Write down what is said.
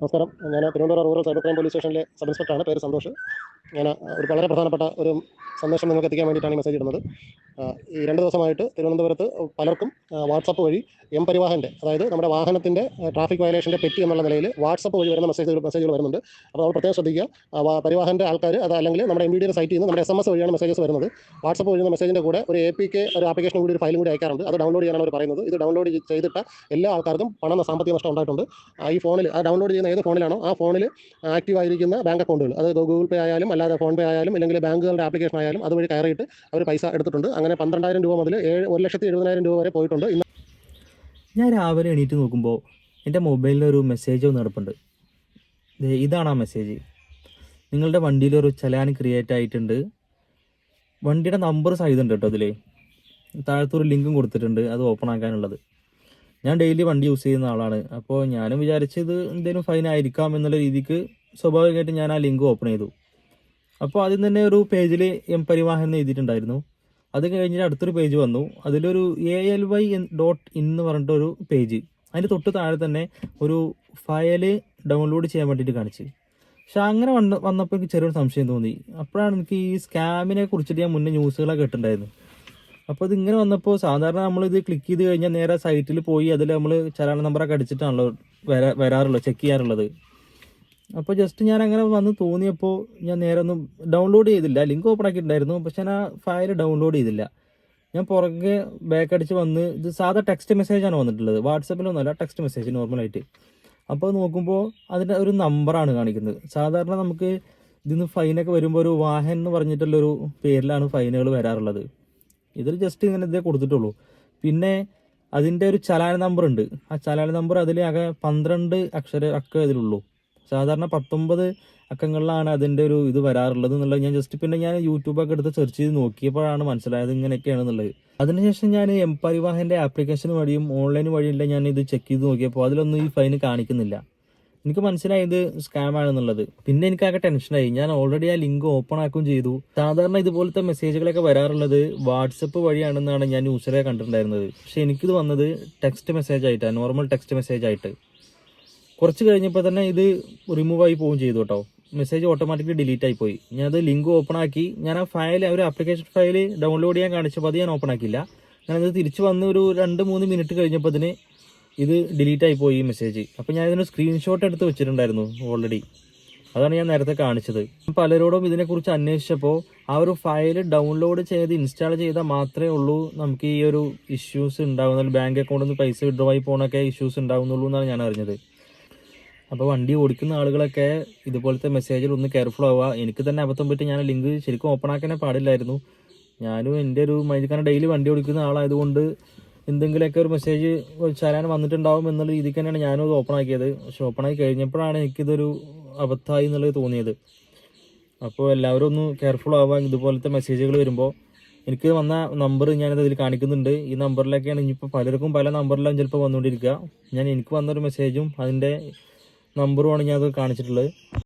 നമസ്കാരം. ഞാൻ Thiruvananthapuram rural cyber crime police സ്റ്റേഷനിലെ സബ് ഇൻസ്പെക്ടറാണ്. പേര് സന്തോഷ്. ഞാൻ ഒരു വളരെ പ്രധാനപ്പെട്ട ഒരു സന്ദേശം നിങ്ങൾക്ക് എത്തിക്കാൻ വേണ്ടിയിട്ടാണ് ഈ മെസ്സേജ് ഇടുന്നത്. ഈ രണ്ട് ദിവസമായിട്ട് തിരുവനന്തപുരത്ത് പലർക്കും വാട്സപ്പ് വഴി എം പരിവാഹന്റെ അതായത് നമ്മുടെ വാഹനത്തിന്റെ ട്രാഫിക് വയലേഷന്റെ പെറ്റി എന്നുള്ള നിലയിൽ വാട്സപ്പ് വഴി വരുന്ന മെസ്സേജുകൾ മെസ്സേജുകൾ വരുന്നുണ്ട്. അപ്പോൾ നമ്മൾ പ്രത്യേകം ശ്രദ്ധിക്കുക. പരിവാഹന്റെ ആൾക്കാർ അത് അല്ലെങ്കിൽ നമ്മുടെ എം ബി ഡിയുടെ സൈറ്റിൽ നിന്ന് നമ്മുടെ എസ് എം എസ് വഴിയാണ് മെസ്സേജസ് വരുന്നത്. വാട്സപ്പ് വഴി മെസ്സേജിന്റെ കൂടെ ഒരു എ പി കെ ഒരു ആപ്ലിക്കേഷൻ കൂടി ഒരു ഫയലും കൂടി അയക്കാറുണ്ട്. അത് ഡൗൺലോഡ് ചെയ്യാനാണ് അവർ പറയുന്നത്. ഇത് ഡൗൺലോഡ് ചെയ്തിട്ട് എല്ലാ ആൾക്കാർക്കും പണം സാമ്പത്തിക നഷ്ടം ഉണ്ടായിട്ടുണ്ട്. ഈ ഫോണിൽ ആ ഡൗൺലോഡ് ചെയ്യുന്ന ഏത് ഫോണിലാണോ ആ ഫോണിൽ ആക്റ്റീവ് ആയിരിക്കുന്ന ബാങ്ക് അക്കൗണ്ടുകൾ. അത് ഗൂഗിൾ പേ ആയാലും അല്ലാതെ ഫോൺ പേ ആയാലും അല്ലെങ്കിൽ ബാങ്കുകളുടെ ആപ്ലിക്കേഷൻ ആയാലും അതുവഴി കയറിയിട്ട് അവർ പൈസ എടുത്തിട്ടുണ്ട്. അങ്ങനെ പന്ത്രണ്ടായിരം രൂപ മുതൽ ഏഴ് ഒരു ലക്ഷത്തി എഴുപതിനായിരം രൂപ വരെ പോയിട്ടുണ്ട്. ഇന്ന് ഞാൻ രാവിലെ എണീറ്റ് നോക്കുമ്പോൾ എന്റെ മൊബൈലിലൊരു മെസ്സേജ് ഒന്ന് നടപ്പുണ്ട് ഇതാണ് ആ മെസ്സേജ് നിങ്ങളുടെ വണ്ടിയിലൊരു ചലാൻ ക്രിയേറ്റ് ആയിട്ടുണ്ട്. വണ്ടിയുടെ നമ്പർ സഹിതമുണ്ട് കേട്ടോ അതിൽ താഴത്തൊരു ലിങ്കും കൊടുത്തിട്ടുണ്ട് അത് ഓപ്പൺ ആക്കാനുള്ളത്. ഞാൻ ഡെയിലി വണ്ടി യൂസ് ചെയ്യുന്ന ആളാണ്. അപ്പോൾ ഞാനും വിചാരിച്ചത് എന്തെങ്കിലും ഫൈൻ ആയിരിക്കാം എന്നുള്ള രീതിക്ക് സ്വാഭാവികമായിട്ട് ഞാൻ ആ ലിങ്ക് ഓപ്പൺ ചെയ്തു. അപ്പോൾ ആദ്യം തന്നെ ഒരു പേജിൽ എം പരിവാഹൻ എഴുതിയിട്ടുണ്ടായിരുന്നു. അത് കഴിഞ്ഞിട്ട് അടുത്തൊരു പേജ് വന്നു. അതിലൊരു A L Y dot in എന്ന് പറഞ്ഞിട്ടൊരു പേജ് അതിന്റെ തൊട്ട് താഴെ തന്നെ ഒരു ഫയൽ ഡൗൺലോഡ് ചെയ്യാൻ വേണ്ടിയിട്ട് കാണിച്ച്. പക്ഷെ അങ്ങനെ വന്ന വന്നപ്പോൾ എനിക്ക് ചെറിയൊരു സംശയം തോന്നി. അപ്പോഴാണ് എനിക്ക് ഈ സ്കാമിനെ കുറിച്ചിട്ട് ഞാൻ മുന്നേ ന്യൂസുകളൊക്കെ കേട്ടിട്ടുണ്ടായിരുന്നു അപ്പോൾ ഇതിങ്ങനെ വന്നപ്പോൾ സാധാരണ നമ്മൾ ഇത് ക്ലിക്ക് ചെയ്ത് കഴിഞ്ഞാൽ നേരെ സൈറ്റിൽ പോയി അതിൽ നമ്മൾ ചലാണ നമ്പറൊക്കെ അടിച്ചിട്ടാണല്ലോ വരാ വരാറുള്ളത് ചെക്ക് ചെയ്യാറുള്ളത്. അപ്പോൾ ജസ്റ്റ് ഞാൻ അങ്ങനെ വന്ന് തോന്നിയപ്പോൾ ഞാൻ നേരെ ഒന്നും ഡൗൺലോഡ് ചെയ്തില്ല. ലിങ്ക് ഓപ്പൺ ആക്കിയിട്ടുണ്ടായിരുന്നു. പക്ഷെ ഞാൻ ആ ഫയൽ ഡൗൺലോഡ് ചെയ്തില്ല. ഞാൻ പുറകെ ബാക്ക് അടിച്ച് വന്ന് ഇത് സാധാ ടെക്സ്റ്റ് മെസ്സേജാണ് വന്നിട്ടുള്ളത്. വാട്സപ്പിലൊന്നുമല്ല ടെക്സ്റ്റ് മെസ്സേജ് നോർമലായിട്ട് അപ്പോൾ നോക്കുമ്പോൾ അതിന്റെ ഒരു നമ്പറാണ് കാണിക്കുന്നത്. സാധാരണ നമുക്ക് ഇതിന്ന് ഫൈനൊക്കെ വരുമ്പോൾ ഒരു വാഹൻ എന്ന് പറഞ്ഞിട്ടുള്ളൊരു പേരിലാണ് ഫൈനുകൾ വരാറുള്ളത്. ഇതിൽ ജസ്റ്റ് ഇങ്ങനെ ഇതേ കൊടുത്തിട്ടുള്ളൂ. പിന്നെ അതിന്റെ ഒരു ചലാന നമ്പർ ഉണ്ട്. ആ ചലാന നമ്പർ അതിൽ ആകെ പന്ത്രണ്ട് അക്ഷര അക്ക ഇതിലുള്ളൂ. സാധാരണ പത്തൊമ്പത് അക്കങ്ങളിലാണ് അതിന്റെ ഒരു ഇത് വരാറുള്ളത് എന്നുള്ളത് ഞാൻ ജസ്റ്റ് പിന്നെ ഞാൻ യൂട്യൂബൊക്കെ എടുത്ത് സെർച്ച് ചെയ്ത് നോക്കിയപ്പോഴാണ് മനസ്സിലായത് ഇങ്ങനെയൊക്കെയാണെന്നുള്ളത്. അതിനുശേഷം ഞാൻ എം പരിവാഹന്റെ ആപ്ലിക്കേഷൻ വഴിയും ഓൺലൈൻ വഴിയല്ല ഞാൻ ഇത് ചെക്ക് ചെയ്ത് നോക്കിയപ്പോൾ അതിലൊന്നും ഈ ഫൈൻ കാണിക്കുന്നില്ല. എനിക്ക് മനസ്സിലായത് സ്കാം ആണെന്നുള്ളത്. പിന്നെ എനിക്കാകെ ടെൻഷനായി ഞാൻ ഓൾറെഡി ആ ലിങ്ക് ഓപ്പൺ ആക്കുകയും ചെയ്തു. സാധാരണ ഇതുപോലത്തെ മെസ്സേജുകളൊക്കെ വരാറുള്ളത് വാട്സപ്പ് വഴിയാണെന്നാണ് ഞാൻ യൂസറെ കണ്ടിട്ടുണ്ടായിരുന്നത്. പക്ഷെ എനിക്കിത് വന്നത് ടെക്സ്റ്റ് മെസ്സേജ് ആയിട്ടാണ്. നോർമൽ ടെക്സ്റ്റ് മെസ്സേജ് ആയിട്ട്. കുറച്ച് കഴിഞ്ഞപ്പോൾ തന്നെ ഇത് റിമൂവ് ആയി പോവുകയും ചെയ്തു കേട്ടോ. മെസ്സേജ് ഓട്ടോമാറ്റിക്കലി ഡിലീറ്റ് ആയി പോയി. ഞാനത് ലിങ്ക് ഓപ്പൺ ആക്കി ഞാൻ ആ ഫയൽ ഒരു ആപ്ലിക്കേഷൻ ഫയൽ ഡൗൺലോഡ് ചെയ്യാൻ കാണിച്ചപ്പോൾ അത് ഞാൻ ഓപ്പൺ ആക്കിയില്ല. ഞാനത് തിരിച്ച് വന്ന് ഒരു രണ്ട് മൂന്ന് മിനിറ്റ് കഴിഞ്ഞപ്പോൾ അതിന് ഇത് ഡിലീറ്റ് ആയി പോയി ഈ മെസ്സേജ് അപ്പോൾ ഞാൻ ഇതിന് സ്ക്രീൻഷോട്ട് എടുത്ത് വെച്ചിട്ടുണ്ടായിരുന്നു ഓൾറെഡി അതാണ് ഞാൻ നേരത്തെ കാണിച്ചത്. പലരോടും ഇതിനെക്കുറിച്ച് അന്വേഷിച്ചപ്പോൾ ആ ഒരു ഫയൽ ഡൗൺലോഡ് ചെയ്ത് ഇൻസ്റ്റാൾ ചെയ്താൽ മാത്രമേ ഉള്ളൂ. നമുക്ക് ഈ ഒരു ഇഷ്യൂസ് ഉണ്ടാകുന്നുള്ളൂ ബാങ്ക് അക്കൗണ്ടിൽ നിന്ന് പൈസ വിഡ്രോ ആയി പോകണൊക്കെ ഇഷ്യൂസ് ഉണ്ടാകുന്നുള്ളൂ എന്നാണ് ഞാൻ അറിഞ്ഞത്. അപ്പോൾ വണ്ടി ഓടിക്കുന്ന ആളുകളൊക്കെ ഇതുപോലത്തെ മെസ്സേജിൽ ഒന്ന് കെയർഫുൾ ആവുക. എനിക്ക് തന്നെ അബദ്ധം പറ്റി ഞാൻ ലിങ്ക് ശരിക്കും ഓപ്പൺ ആക്കാനേ പാടില്ലായിരുന്നു. ഞാനും എന്റെ ഒരു കാരണം ഡെയിലി വണ്ടി ഓടിക്കുന്ന ആളായതുകൊണ്ട് എന്തെങ്കിലുമൊക്കെ ഒരു മെസ്സേജ് ചലാൻ വന്നിട്ടുണ്ടാവും എന്നുള്ള രീതിക്ക് തന്നെയാണ് ഞാനും അത് ഓപ്പൺ ആക്കിയത്. പക്ഷെ ഓപ്പൺ ആക്കി കഴിഞ്ഞപ്പോഴാണ് എനിക്കിതൊരു അബദ്ധമായി എന്നുള്ളത് തോന്നിയത്. അപ്പോൾ എല്ലാവരും ഒന്ന് കെയർഫുൾ ആവാൻ ഇതുപോലത്തെ മെസ്സേജുകൾ വരുമ്പോൾ എനിക്ക് വന്ന നമ്പർ ഞാനത് ഇതിൽ കാണിക്കുന്നുണ്ട്. ഈ നമ്പറിലൊക്കെയാണ് ഇനിയിപ്പോൾ പലർക്കും പല നമ്പറിലാണ് ചിലപ്പോൾ വന്നുകൊണ്ടിരിക്കുക. ഞാൻ എനിക്ക് വന്നൊരു മെസ്സേജും അതിന്റെ നമ്പറുമാണ് ഞാൻ അത് കാണിച്ചിട്ടുള്ളത്.